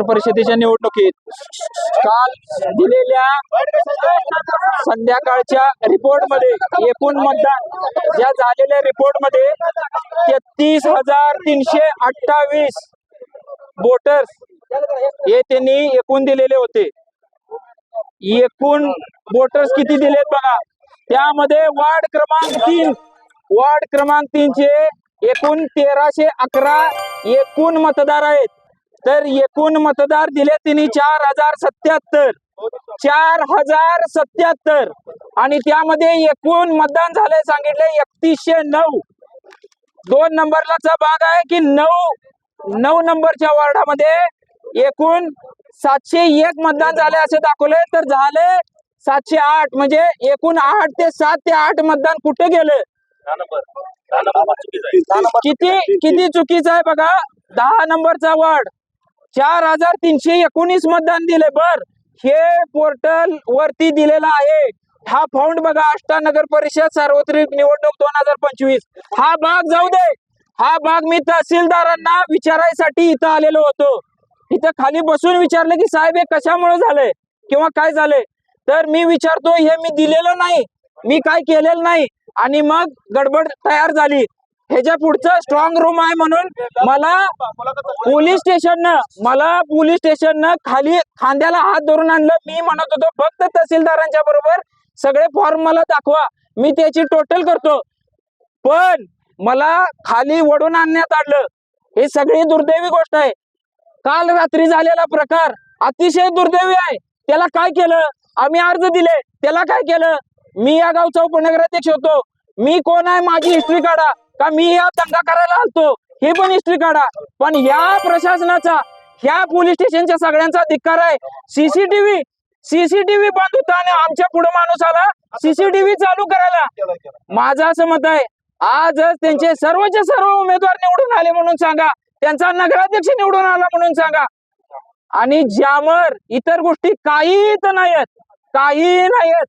नगर परिषदेच्या निवडणुकीत काल दिलेल्या संध्याकाळच्या रिपोर्टमध्ये एकूण मतदान ज्या झालेल्या रिपोर्टमध्ये तेहतीस हजार तीनशे अठ्ठावीस वोटर्स हे त्यांनी एकूण दिलेले होते. एकूण वोटर्स किती दिलेत बघा? त्यामध्ये वार्ड क्रमांक तीन वार्ड क्रमांक तीनचे एकूण तेराशे अकरा एकूण मतदार आहेत. तर एकूण मतदार दिले त्यांनी चार हजार सत्याहत्तर. चार हजार सत्याहत्तर. आणि त्यामध्ये एकूण मतदान झाले सांगितले एकतीसशे नऊ. दोन नंबरलाचा भाग आहे की नऊ नऊ नंबरच्या वार्डामध्ये एकूण सातशे एक मतदान झाले असे दाखवले तर झाले सातशे आठ म्हणजे एकूण आठ ते सात ते आठ मतदान कुठे गेले? किती किती चुकीचं आहे बघा. दहा नंबरचा वार्ड. चार हजार तीनशे एकोणीस मतदान दिले. बर हे पोर्टल वरती दिलेला आहे. हा फाउंड बघा आष्टा नगर परिषद सार्वत्रिक निवडणूक दोन हजार पंचवीस. हा भाग जाऊ दे. हा भाग मी तहसीलदारांना विचारायसाठी इथं आलेलो होतो. इथं खाली बसून विचारलं की साहेब हे कशामुळे झालंय किंवा काय झालंय? तर मी विचारतो हे मी दिलेलं नाही. मी काय केलेलं नाही. आणि मग गडबड तयार झाली. ह्याच्या पुढचं स्ट्रॉंग रूम आहे म्हणून मला पोलीस स्टेशननं मला पोलीस स्टेशननं खाली खांद्याला हात धरून आणलं. मी म्हणत होतो फक्त तहसीलदारांच्या बरोबर सगळे फॉर्म मला दाखवा. मी त्याची टोटल करतो. पण मला खाली वडून आणण्यात आणलं हे सगळी दुर्दैवी गोष्ट आहे. काल रात्री झालेला प्रकार अतिशय दुर्दैवी आहे. त्याला काय केलं? आम्ही अर्ज दिले. त्याला काय केलं? मी या गावचा उपनगराध्यक्ष होतो. मी कोण आहे? माझी हिस्ट्री काढा. का मी या दंगा करायला आलतो? हे पण हिस्ट्री काढा. पण या प्रशासनाचा ह्या पोलीस स्टेशनच्या सगळ्यांचा धिक्कार आहे. सीसीटीव्ही सीसीटीव्ही बंद होता आणि आमच्या पुढे माणूस आला सीसीटीव्ही चालू करायला. माझं असं मत आहे आजच त्यांचे सर्वचे सर्व उमेदवार निवडून आले म्हणून सांगा. त्यांचा नगराध्यक्ष निवडून आला म्हणून सांगा. आणि ज्यावर इतर गोष्टी काहीच नाहीयेत काही नाहीयेत.